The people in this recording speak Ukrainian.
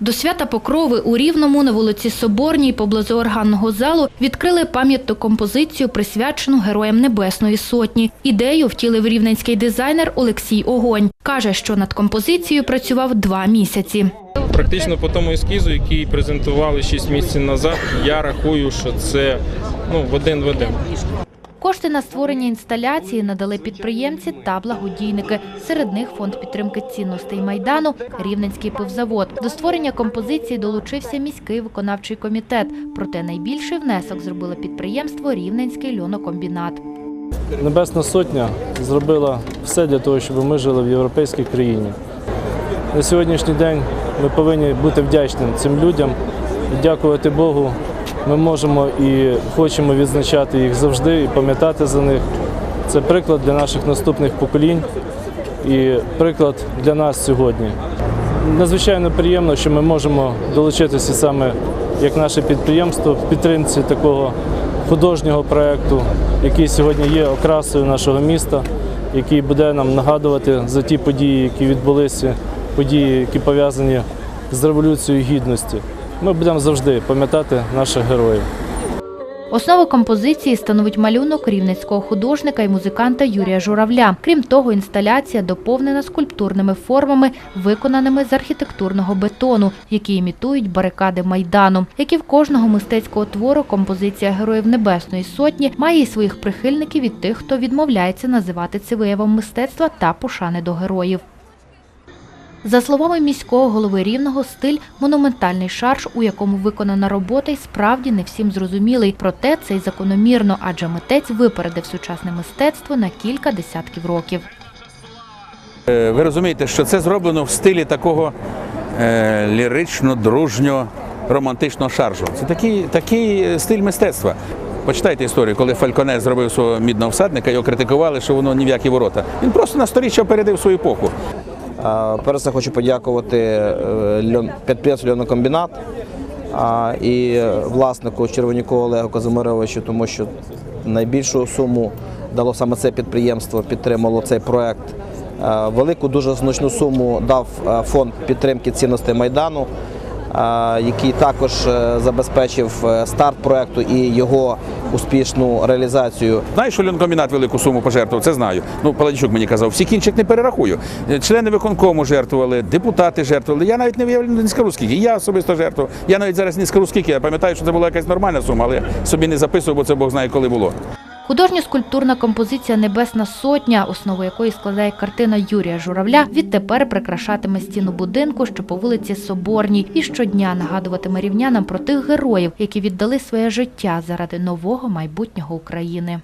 До свята Покрови у Рівному на вулиці Соборній поблизу органного залу відкрили пам'ятну композицію, присвячену Героям Небесної Сотні. Ідею втілив рівненський дизайнер Олексій Огонь. Каже, що над композицією працював два місяці. Практично по тому ескізу, який презентували 6 місяців назад, я рахую, що це ну, в один в один. Кошти на створення інсталяції надали підприємці та благодійники. Серед них фонд підтримки цінностей майдану, Рівненський пивзавод. До створення композиції долучився міський виконавчий комітет. Проте найбільший внесок зробило підприємство Рівненський льонокомбінат. Небесна Сотня зробила все для того, щоб ми жили в європейській країні. На сьогоднішній день ми повинні бути вдячним цим людям дякувати Богу. Ми можемо і хочемо відзначати їх завжди і пам'ятати за них. Це приклад для наших наступних поколінь і приклад для нас сьогодні. Надзвичайно приємно, що ми можемо долучитися саме як наше підприємство в підтримці такого художнього проєкту, який сьогодні є окрасою нашого міста, який буде нам нагадувати за ті події, які відбулися, події, які пов'язані з революцією гідності. Ми будемо завжди пам'ятати наших героїв. Основу композиції становить малюнок рівненського художника і музиканта Юрія Журавля. Крім того, інсталяція доповнена скульптурними формами, виконаними з архітектурного бетону, які імітують барикади майдану. Як і в кожного мистецького твору, композиція Героїв Небесної Сотні має і своїх прихильників від тих, хто відмовляється називати це виявом мистецтва та пошани до героїв. За словами міського голови Рівного, стиль монументальний шарж, у якому виконана робота, й справді не всім зрозумілий. Проте це й закономірно, адже митець випередив сучасне мистецтво на кілька десятків років. Е, Ви розумієте, що це зроблено в стилі такого е, лірично-дружньо романтичного шаржу. Це такий, такий е, стиль мистецтва. Почитайте історію, коли Фальконе зробив свого мідного всадника, його критикували, що воно ні в які ворота. Він просто на сторіччя опередив свою епоху. А, Перш за все хочу подякувати е, підприємству «Льонокомбінат» і власнику Червоніку Олегу Казимировичу, тому що найбільшу суму дало саме це підприємство, підтримало цей проект. Е, Велику дуже значну суму дав е, фонд підтримки цінностей Майдану, е, який також е, забезпечив е, старт проекту і його успішну реалізацію. Знаєш, що Льонкомбінат велику суму пожертвував? Це знаю. Ну, Паладічук мені казав, всі кінчик не перерахую. Члени виконкому жертвували, депутати жертвували. Я навіть не виявляю, не скажу. Я особисто жертвував. Я навіть зараз не скажу. Я пам'ятаю, що це була якась нормальна сума, але собі не записував, бо це Бог знає, коли було. Художньо-скульптурна композиція Небесна сотня, основу якої складає картина Юрія Журавля, відтепер прикрашатиме стіну будинку, що по вулиці Соборній, і щодня нагадуватиме рівнянам про тих героїв, які віддали своє життя заради нового майбутнього України.